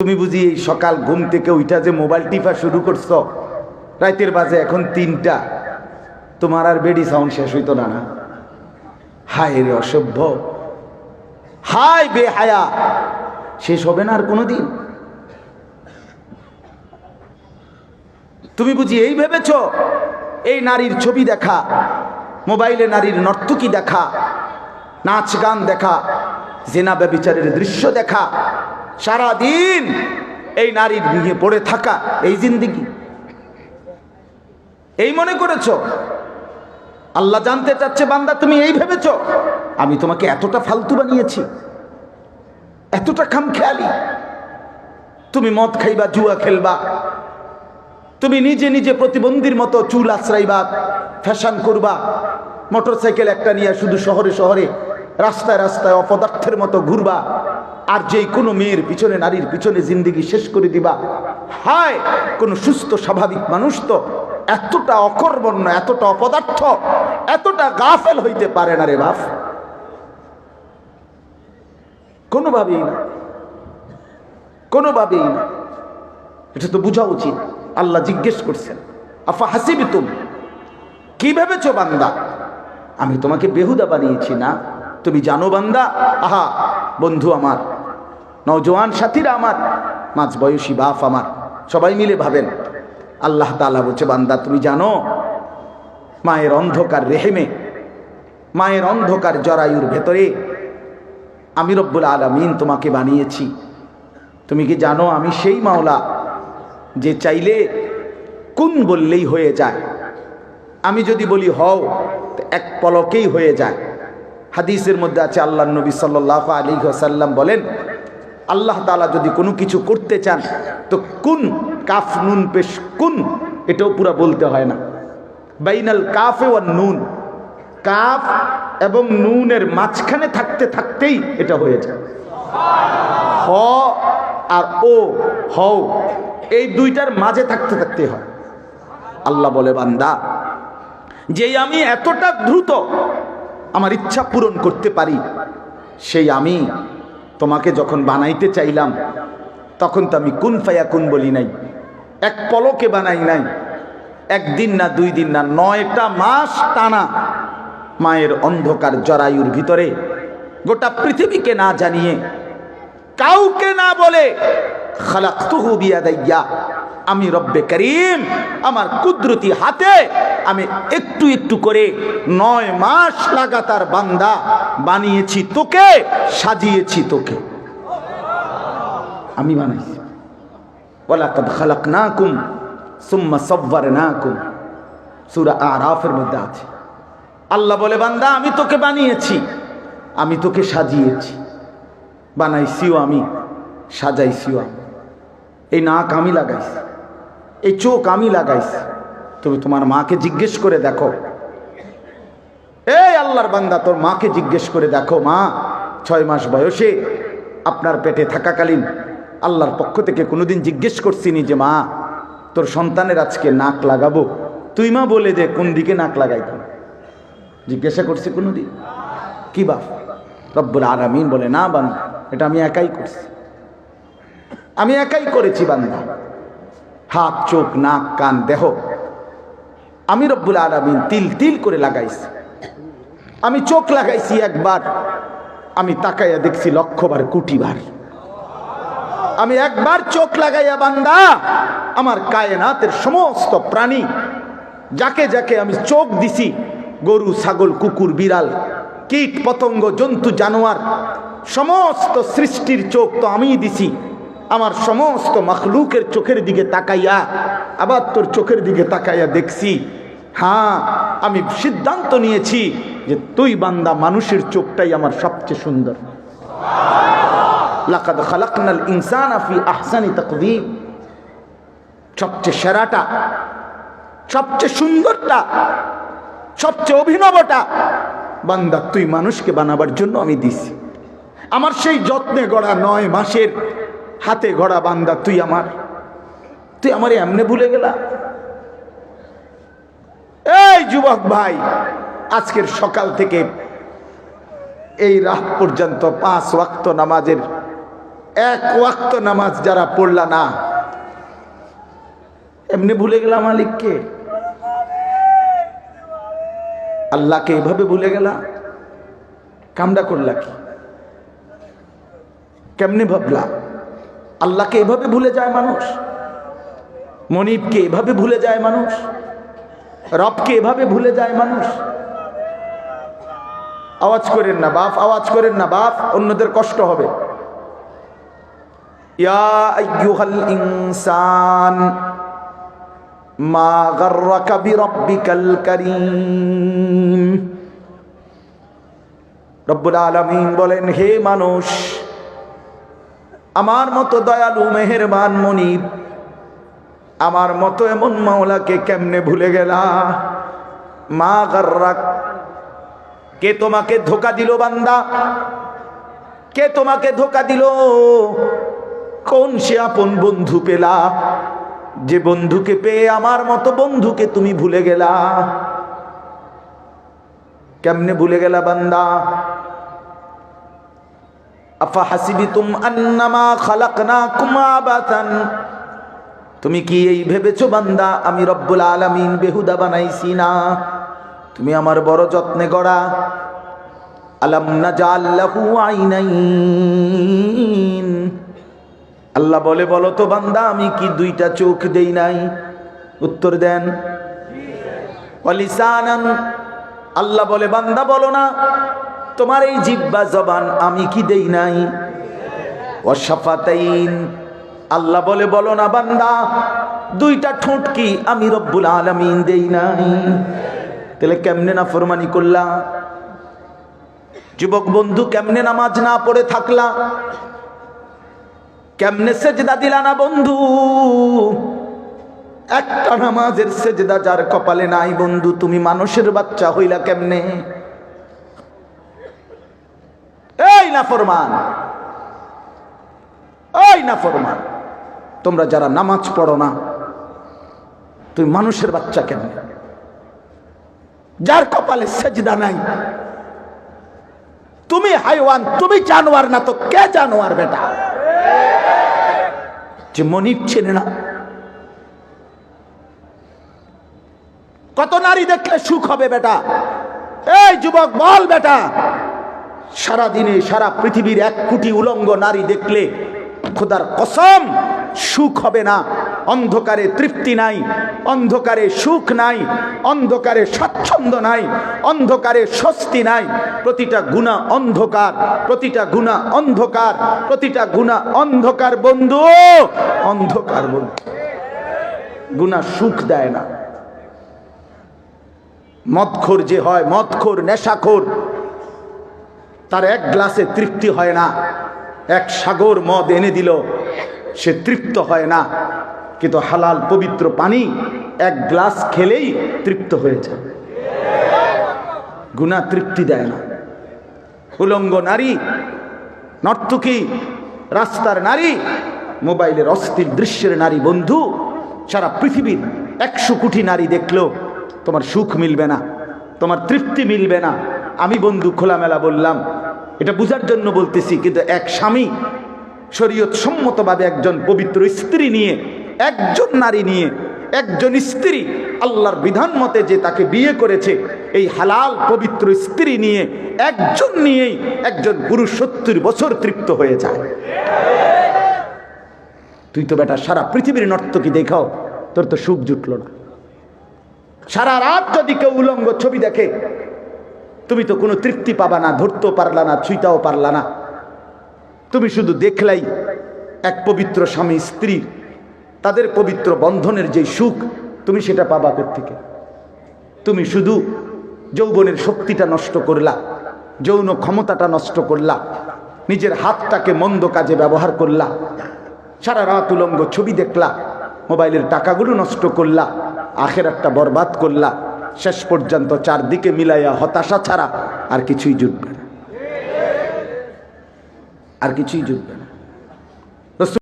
তুমি বুঝি এই সকাল ঘুম থেকে উঠা যে মোবাইল টিপা শুরু করছ? রাইতের বাজে এখন তিনটা। তোমার আর বেডি সাউন্ড শেষ হইতো না না? হায় রে অসভ্য। হায় বে হায়া। শেষ হবে না আর কোনোদিন? তুমি বুঝি এই ভেবেছ? এই নারীর ছবি দেখা, মোবাইলে নারীর নর্তকী দেখা, নাচ গান দেখা, জেনা ব্যবিচারের দৃশ্য দেখা সারা দিন এই নারীর নিয়ে পড়ে থাকা, এই জিন্দিগি। এই মনে করেছ? আল্লাহ জানতে চাচ্ছে, বান্দা, তুমি এই ভেবেছ, আমি তোমাকে এতটা ফালতু বানিয়েছি, এতটা খামখেয়ালি। তুমি মদ খাইবা, জুয়া খেলবা। তুমি নিজে নিজে প্রতিবন্ধীর মতো চুল আশ্রাইবা, ফ্যাশন করবা। মোটরসাইকেল একটা নিয়ে শুধু শহরে শহরে, রাস্তায় রাস্তায় অপদার্থের মতো ঘুরবা। আর যেই কোনো মেয়ের পিছনে, নারীর পিছনে জিন্দিগি শেষ করে দিবা। হায়, কোনো সুস্থ, স্বাভাবিক মানুষ তো এতটা অকর্মণ্য, এতটা অপদার্থ, এতটা গাফেল হইতে পারে না রে বাপ। কোনোভাবেই না। কোনোভাবেই না। এটা তো বোঝা উচিত। আল্লাহ জিজ্ঞেস করছেন, আফা হাসিবি তুমি কি ভেবেছ বান্দা? আমি তোমাকে বেহুদা বানিয়েছি না। তুমি জানো বান্দা? আহা, বন্ধু আমার নওজোয়ান সাথীরা আমার, মাঝ বয়সী বাপ আমার, সবাই মিলে ভাবেন, আল্লাহ তালা বলছে, বান্দা, তুমি জানো, মায়ের অন্ধকার রেহেমে, মায়ের অন্ধকার জরায়ুর ভেতরে আমি রব্বুল আলমিন তোমাকে বানিয়েছি। তুমি কি জানো, আমি সেই মাওলা যে চাইলে কোন বললেই হয়ে যায়। আমি যদি বলি হও এক পলকেই হয়ে যায়। হাদিসের মধ্যে আছে আল্লাহ নবী সাল্লাহ আলী সাল্লাম বলেন আল্লাহ তালা যদি কোনো কিছু করতে চান, তো কোন কাফ নুন পেশ কোন, এটাও পুরা বলতে হয় না। বাইনাল কাফে ও নুন। কাফ এবং নুনের মাঝখানে থাকতে থাকতেই এটা হয়ে যায়। হ আর ও, হও, এই দুইটার মাঝে থাকতে থাকতে হয়। আল্লাহ বলে, বান্দা, যেই আমি এতটা দ্রুত আমার ইচ্ছা পূরণ করতে পারি, সেই আমি তোমাকে যখন বানাইতে চাইলাম, তখন তো আমি কুন ফায়া কুন বলি নাই। এক পলকে বানাই নাই। একদিন না দুই দিন না নয়টা মাস টানা মায়ের অন্ধকার জরায়ুর ভিতরে গোটা পৃথিবীকে না জানিয়ে কাউকে না বলে খালাক্তুহু বিয়াদাইয়া আমি রব্বে করিম, আমার কুদরতি হাতে আমি একটু একটু করে নয় মাস লাগাতার বান্দা বানিয়েছি তোকে, সাজিয়েছি তোকে। আমি বানাইছি। ওয়ালাকাদ খালাকনাকুম সুম্মা সাব্বারনাকুম। সূরা আরাফের মধ্যে আছে। আল্লাহ বলে, বান্দা, আমি তোকে বানিয়েছি, আমি তোকে সাজিয়েছি, বানাইছিও আমি, সাজাইছিও আমি। এই নাক আমি লাগাইছি। এই চোখ আমি লাগাইছি। তুমি তোমার মাকে জিজ্ঞেস করে দেখো। এই আল্লাহর বান্দা, তোর মাকে জিজ্ঞেস করে দেখো, মা, ছয় মাস বয়সে আপনার পেটে থাকাকালীন আল্লাহর পক্ষ থেকে কোনোদিন জিজ্ঞেস করছিনি যে, মা, তোর সন্তানের আজকে নাক লাগাবো? তুই মা বলে দে, কোন দিকে নাক লাগাই জিজ্ঞাসা করছি কোনোদিন। কি বাপ? রব্বুল আরামিন বলে, না বান্দা, এটা আমি একাই করছি। আমি একাই করেছি বান্দা। হাত, চোখ, নাক, কান, দেহ। আমি রব্বুল আলমিন তিল তিল করে লাগাইছি। আমি চোখ লাগাইছি একবার। আমি তাকাইয়া দেখছি লক্ষবার, কোটিবার। আমি একবার চোখ লাগাইয়া বান্দা, আমার কায়নাতের সমস্ত প্রাণী, যাকে যাকে আমি চোখ দিছি, গরু, ছাগল, কুকুর, বিড়াল, কীট, পতঙ্গ, জন্তু, জানোয়ার, সমস্ত সৃষ্টির চোখ তো আমিই দিছি। আমার সমস্ত মখলুকের চোখের দিকে তাকাইয়া, আবার তোর চোখের দিকে তাকাইয়া দেখছি হ্যাঁ আমি সিদ্ধান্ত নিয়েছি যে তুই বান্দা, মানুষের চোখটাই আমার সবচেয়ে সুন্দর। লাকাদ খালাকনাল ইনসান ফি আহসানি তাকদীম। সবচেয়ে সেরাটা, সবচেয়ে সুন্দরটা, সবচেয়ে অভিনবটা বান্দা তুই মানুষকে বানাবার জন্য আমি দিছি। আমার সেই যত্নে গড়া নয় মাসের হাতে গড়া বান্দা, তুই আমার। তুই আমার এমনে ভুলে গেলা? এই যুবক ভাই, আজকের সকাল থেকে এই রাত পর্যন্ত পাঁচ ওয়াক্ত নামাজের, এক ওয়াক্ত নামাজ যারা পড়লা না, এমনি ভুলে গেলাম মালিককে? আল্লাহকে এভাবে ভুলে গেলা? কামডা করলা কি? কেমনে ভাবলা? আল্লাহকে এভাবে ভুলে যায় মানুষ। মনিবকে এভাবে ভুলে যায় মানুষ। রবকে এভাবে ভুলে যায় মানুষ। আওয়াজ করেন না বাপ, আওয়াজ করেন না বাপ, অন্যদের কষ্ট হবে। ইনসান রব্বুল বলেন, হে মানুষ আমার মতো দয়ালু, মেহেরবান মনিব, আমার মতো এমন মাওলাকে কেমনে ভুলে গেলা? মা গার্রাক, কে তোমাকে ধোকা দিল বান্দা? কে তোমাকে ধোকা দিল? কোন সে আপন বন্ধু পেলা? যে বন্ধুকে পেয়ে আমার মতো বন্ধুকে তুমি ভুলে গেলা? কেমনে ভুলে গেলা বান্দা? আফা হাসিবিতুম আন্নামা খালাকনাকুম আবাতান। তুমি কি এই ভেবেছো বান্দা, আমি রব্বুল আলামিন বেহুদা বানাইছি না? তুমি আমার বড় যত্নে গড়া। আলাম নাজাল্লাহু আইনাইন। আল্লাহ বলে, বলো তো বান্দা, আমি কি দুইটা চোখ দেই নাই? উত্তর দেন অলিসানান আল্লাহ বলে, বান্দা বলো না। তোমার এই জিব্বা জবান আমি কি দেই নাই? অসাফাতাইন আল্লাহ বলে, বলো না বান্দা, দুইটা ঠোঁট কি আমি রব্বুল আলামিন দেই নাই? তাহলে কেমনে না ফরমানি করলা? যুবক বন্ধু, কেমনে নামাজ না পড়ে থাকলা? কেমনে সেজদা দিলা না বন্ধু? একটা নামাজের সেজদা যার কপালে নাই বন্ধু, তুমি মানুষের বাচ্চা হইলা কেমনে? এই না ফরমান এই না ফরমান তোমরা যারা নামাজ পড়ো না তুমি মানুষের বাচ্চা কেন? যার কপালে সেজদা নাই। তুমি হাইওয়ান, তুমি জানোয়ার না তো কে জানোয়ার বেটা? যে মনির চেনে না। কত নারী দেখলে সুখ হবে বেটা? এই যুবক, বল বেটা। সারা দিনে সারা পৃথিবীর এক কোটি উলঙ্গ নারী দেখলে খোদার কসম, সুখ হবে না। অন্ধকারে তৃপ্তি নাই, অন্ধকারে সুখ নাই, অন্ধকারে স্বাচ্ছন্দ্য নাই, অন্ধকারে স্বস্তি নাই। প্রতিটা গুণা অন্ধকার, প্রতিটা গুণা অন্ধকার, প্রতিটা গুণা অন্ধকার বন্ধু অন্ধকার বন্ধু। গুণা সুখ দেয় না। মদখোর যে হয়, মদখোর, নেশাখোর তার এক গ্লাসে তৃপ্তি হয় না। এক সাগর মদ এনে দিল, সে তৃপ্ত হয় না। কিন্তু হালাল পবিত্র পানি এক গ্লাস খেলেই তৃপ্ত হয়ে যায়। গুণা তৃপ্তি দেয় না। উলঙ্গ নারী, নর্তকী, রাস্তার নারী, মোবাইলের অস্থির দৃশ্যের নারী বন্ধু, সারা পৃথিবীর একশো কোটি নারী দেখলেও তোমার সুখ মিলবে না, তোমার তৃপ্তি মিলবে না। আমি বন্ধু খোলামেলা বললাম, এটা বুঝার জন্য বলতেছি, কিন্তু এক স্বামী শরীয়ত সম্মতভাবে একজন পবিত্র স্ত্রী নিয়ে, একজন নারী নিয়ে, একজন স্ত্রী আল্লাহর বিধান মতে যে তাকে বিয়ে করেছে, এই হালাল পবিত্র স্ত্রী নিয়ে, একজন নিয়েই একজন পুরুষ সত্তর বছর তৃপ্ত হয়ে যায়। তুই তো বেটা, সারা পৃথিবীর নর্তকী দেখাও, তোর তো সুখ জুটল না। সারা রাত যদি কেউ উলঙ্গ ছবি দেখে তুমি তো কোনো তৃপ্তি পাবা না, ধরতেও পারলা না, ছুঁইতাও পারলা না। তুমি শুধু দেখলাই এক পবিত্র স্বামী, স্ত্রী, তাদের পবিত্র বন্ধনের যে সুখ, তুমি সেটা পাবা থেকে তুমি শুধু যৌবনের শক্তিটা নষ্ট করলা, যৌন ক্ষমতাটা নষ্ট করলা, নিজের হাতটাকে মন্দ কাজে ব্যবহার করলা, সারা রাত উলঙ্গ ছবি দেখলা, মোবাইলের টাকাগুলো নষ্ট করলা, আখের একটা বরবাদ করলা শেষ পর্যন্ত চারদিকে মিলাইয়া হতাশা ছাড়া আর কিছুই জুটবে না। আর কিছুই জুটবে না।